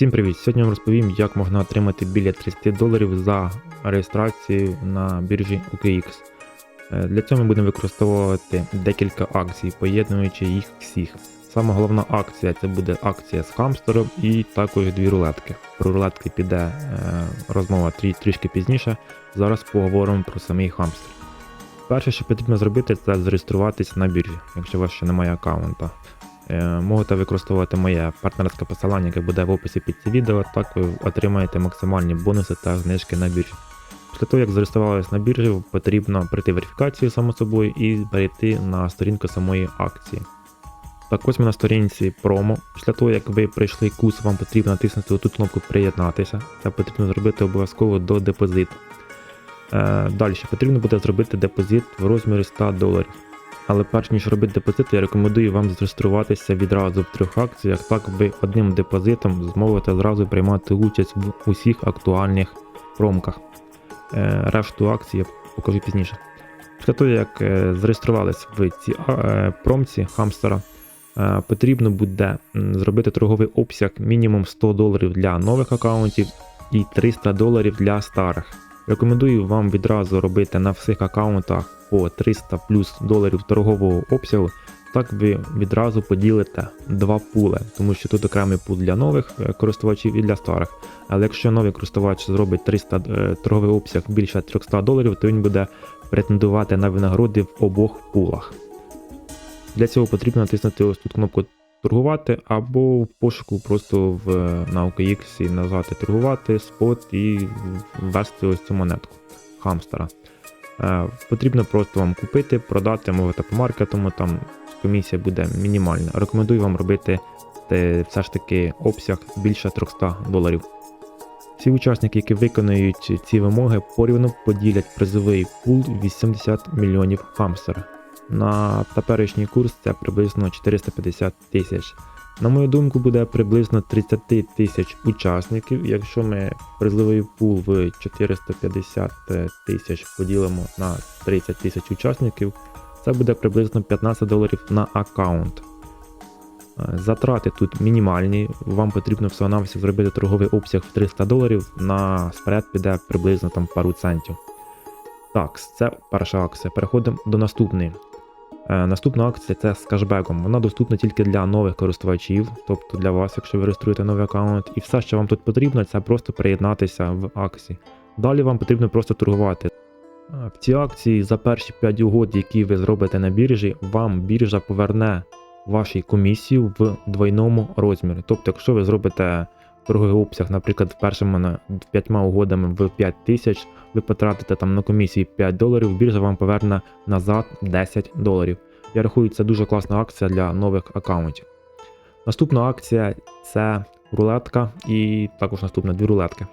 Всім привіт! Сьогодні вам розповім, як можна отримати біля 30 доларів за реєстрацію на біржі OKX. Е, Для цього ми будемо використовувати декілька акцій, поєднуючи їх всіх. Сама головна акція це буде акція з хамстером і також дві рулетки. Про рулетки піде е, розмова трішки пізніше. Зараз поговоримо про самий хамстер. Перше, що потрібно зробити, це зареєструватися на біржі, якщо у вас ще немає аккаунта. Е, Можете використовувати моє партнерське посилання, яке буде в описі під цим відео, так ви отримаєте максимальні бонуси та знижки на біржі. Після того, як зареєструвалися на біржі, потрібно пройти верифікацію само собою і перейти на сторінку самої акції. Так ось ми на сторінці промо. Після того, як ви пройшли курс, вам потрібно натиснути ту кнопку Приєднатися. Це потрібно зробити обов'язково до депозиту. Е, далі потрібно буде зробити депозит в розмірі 100 доларів. Але перш ніж робити депозит, я рекомендую вам зареєструватися відразу в трьох акціях, так ви одним депозитом зможете зразу приймати участь в усіх актуальних промках. Е, Решту акцій я покажу пізніше. Після того, як е, зареєструвались в цій е, промці хамстера, потрібно буде зробити торговий обсяг мінімум 100 доларів для нових аккаунтів і 300 доларів для старих. Рекомендую вам відразу робити на всіх аккаунтах по 300 плюс доларів торгового обсягу. Так ви відразу поділите два пули, тому що тут окремий пул для нових е, користувачів і для старих. Але якщо новий користувач зробить 300 е, торговий обсяг більше 300 доларів, то він буде претендувати на винагороди в обох пулах. Для цього потрібно натиснути ось тут кнопку торгувати або в пошуку просто в, на OKX назвати торгувати, спот і ввести ось цю монетку хамстера. Е, Потрібно просто вам купити, продати, можете по маркетому, там комісія буде мінімальна. Рекомендую вам робити все ж таки обсяг більше 300 доларів. Всі учасники, які виконують ці вимоги, порівну поділять призовий пул 80 мільйонів хамстера. На теперішній курс це приблизно 450 тисяч. На мою думку, буде приблизно 30 тисяч учасників. Якщо ми призовий пул в 450 тисяч поділимо на 30 тисяч учасників, це буде приблизно 15 доларів на аккаунт. Е, Затрати тут мінімальні, вам потрібно всього навсього зробити торговий обсяг в 300 доларів, на сперед піде приблизно там пару центів. Так, це перша акція. Переходимо до наступної. Е, Наступна акція це з кешбеком. Вона доступна тільки для нових користувачів, тобто для вас, якщо ви реєструєте новий аккаунт. І все, що вам тут потрібно, це просто приєднатися в акції. Далі вам потрібно просто торгувати. В цій акції за перші 5 угод, які ви зробите на біржі, вам біржа поверне вашій комісію в двойному розмірі. Тобто, якщо ви зробите торговий обсяг, наприклад, першими 5 угодами в 5 тисяч, ви потратите там на комісії 5 доларів, біржа вам поверне назад 10 доларів. Я рахую, це дуже класна акція для нових аккаунтів. Наступна акція це рулетка і також наступна дві рулетки.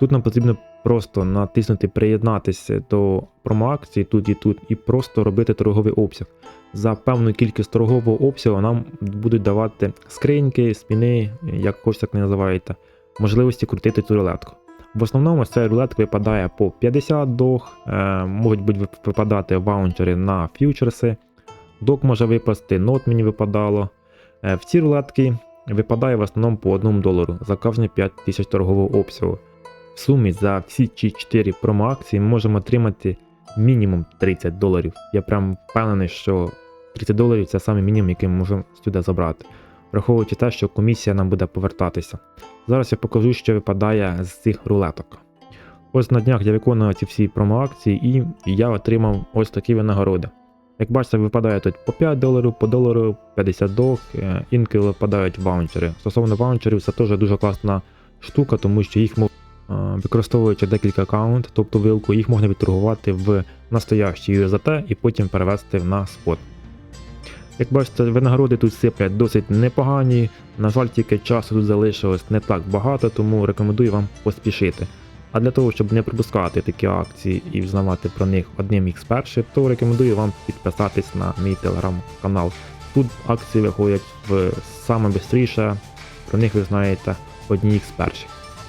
Тут нам потрібно просто натиснути приєднатися до промоакції тут і тут, і просто робити торговий обсяг. За певну кількість торгового обсягу нам будуть давати скриньки, спіни, як хоч так не називаєте, можливості крутити цю рулетку. В основному з цієї рулетки випадає по 50 дох, е, можуть бути випадати ваунчери на фьючерси, док може випасти, нот мені випадало. Е, в ці рулетки випадає в основному по 1 долару за кожні 5 тисяч торгового обсягу. В сумі за всі ці 4 промоакції ми можемо отримати мінімум 30 доларів. Я прям впевнений, що 30 доларів це саме мінімум, який ми можемо сюди забрати, враховуючи те, що комісія нам буде повертатися. Зараз я покажу, що випадає з цих рулеток. Ось на днях я виконував ці всі промоакції і я отримав ось такі винагороди. Як бачите, випадає тут по 5 доларів, по долару 50 док, інколи випадають ваунчери. Стосовно ваунчерів, це теж дуже класна штука, тому що їх можна використовуючи декілька аккаунт, тобто вилку, їх можна відторгувати в настоящий USDT і потім перевести на спот. Як бачите, винагороди тут сиплять досить непогані. На жаль, тільки часу тут залишилось не так багато, тому рекомендую вам поспішити. А для того, щоб не пропускати такі акції і взнавати про них одним із перших, то рекомендую вам підписатись на мій телеграм-канал. Тут акції виходять в саме про них ви знаєте одні з перших.